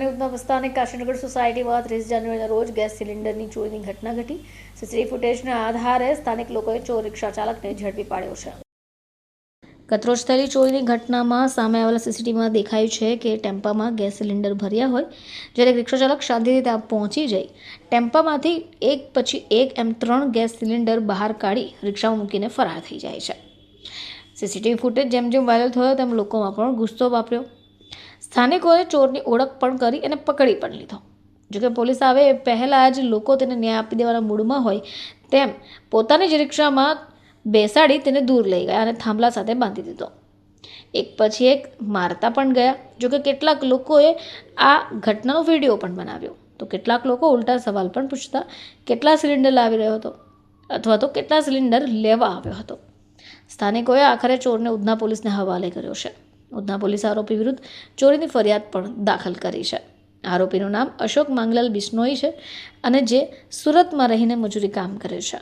ઉધના વિસ્તારની કાશીનગર સોસાયટીમાં ત્રીસ જાન્યુઆરીના રોજ ગેસ સિલિન્ડરની ચોરીની ઘટના ઘટી. સીસીટીવી ફૂટેજના આધારે સ્થાનિક લોકોએ ચોર રિક્ષા ચાલકને ઝડપી પાડ્યો છે. કતરોજ થયેલી ચોરીની ઘટનામાં સામે આવેલા સીસીટીવીમાં દેખાયું છે કે ટેમ્પામાં ગેસ સિલિન્ડર ભર્યા હોય, જ્યારે રિક્ષા ચાલક શાંતિથી ત્યાં પહોંચી જઈ, ટેમ્પામાંથી એક પછી એક એમ ત્રણ ગેસ સિલિન્ડર બહાર કાઢી રિક્ષામાં મૂકીને ફરાર થઈ જાય છે. સીસીટીવી ફૂટેજ જેમ જેમ વાયરલ થયો તેમ લોકોમાં પણ ગુસ્સો વાપર્યો. સ્થાનિકોએ ચોરની ઓળખ પણ કરી અને પકડી પણ લીધો. જોકે પોલીસ આવે એ પહેલાં જ લોકો તેને ન્યાય આપી દેવાના મૂડમાં હોય તેમ પોતાની જ રિક્ષામાં બેસાડી તેને દૂર લઈ ગયા અને થાંભલા સાથે બાંધી દીધો. એક પછી એક મારતા પણ ગયા. જોકે કેટલાક લોકોએ આ ઘટનાનો વીડિયો પણ બનાવ્યો. તો કેટલાક લોકો ઉલટા સવાલ પણ પૂછતા, કેટલા સિલિન્ડર લાવી રહ્યો હતો? અથવા તો, કેટલા સિલિન્ડર લેવા આવ્યો હતો? સ્થાનિકોએ આખરે ચોરને ઉધના પોલીસને હવાલે કર્યો છે. ઉધના પોલીસ આરોપી વિરુદ્ધ ચોરીની ફરિયાદ પણ દાખલ કરી છે. આરોપીનું નામ અશોક માંગલાલ બિશ્નોઈ છે અને જે સુરતમાં રહીને મજૂરી કામ કરે છે.